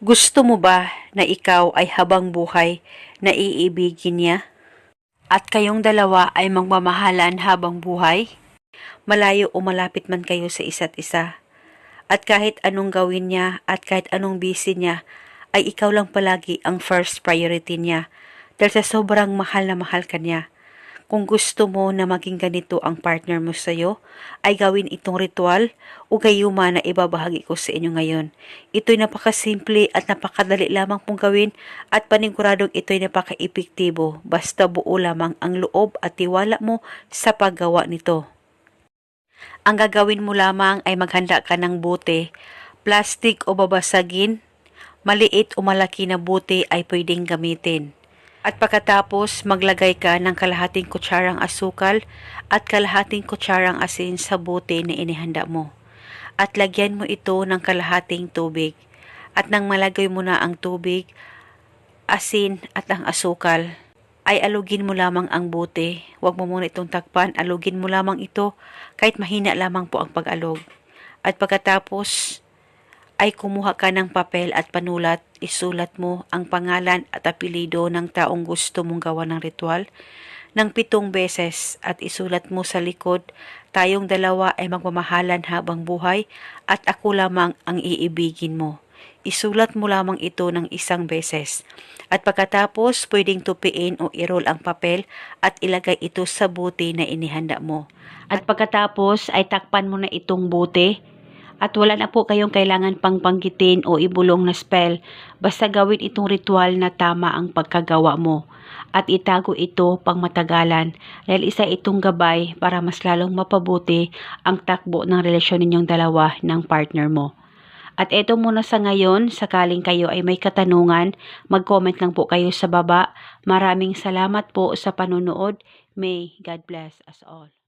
Gusto mo ba na ikaw ay habang buhay na iibigin niya? At kayong dalawa ay magmamahalan habang buhay? Malayo o malapit man kayo sa isa't isa. At kahit anong gawin niya at kahit anong busy niya, ay ikaw lang palagi ang first priority niya dahil sa sobrang mahal na mahal ka niya. Kung gusto mo na maging ganito ang partner mo sa'yo, ay gawin itong ritual o gayuma na ibabahagi ko sa inyo ngayon. Ito'y napakasimple at napakadali lamang pong gawin at paniguradong ito'y napaka-epektibo basta buo lamang ang loob at tiwala mo sa paggawa nito. Ang gagawin mo lamang ay maghanda ka ng bote, plastic o babasagin, maliit o malaki na bote ay pwedeng gamitin. At pagkatapos, maglagay ka ng kalahating kutsarang asukal at kalahating kutsarang asin sa bote na inihanda mo. At lagyan mo ito ng kalahating tubig. At nang malagay mo na ang tubig, asin at ang asukal, ay alugin mo lamang ang bote. Huwag mo muna itong takpan, alugin mo lamang ito kahit mahina lamang po ang pag-alog. At pagkatapos, ay kumuha ka ng papel at panulat, isulat mo ang pangalan at apelido ng taong gusto mong gawa ng ritual ng pitong beses at isulat mo sa likod, tayong dalawa ay magmamahalan habang buhay at ako lamang ang iibigin mo. Isulat mo lamang ito ng isang beses. At pagkatapos, pwedeng tupiin o irol ang papel at ilagay ito sa bote na inihanda mo. At pagkatapos ay takpan mo na itong bote at wala na po kayong kailangan pang panggitin o ibulong na spell. Basta gawin itong ritual na tama ang pagkagawa mo. At itago ito pang matagalan dahil isa itong gabay para mas lalong mapabuti ang takbo ng relasyon ninyong dalawa ng partner mo. At eto muna sa ngayon, sakaling kayo ay may katanungan, mag-comment lang po kayo sa baba. Maraming salamat po sa panunood. May God bless us all.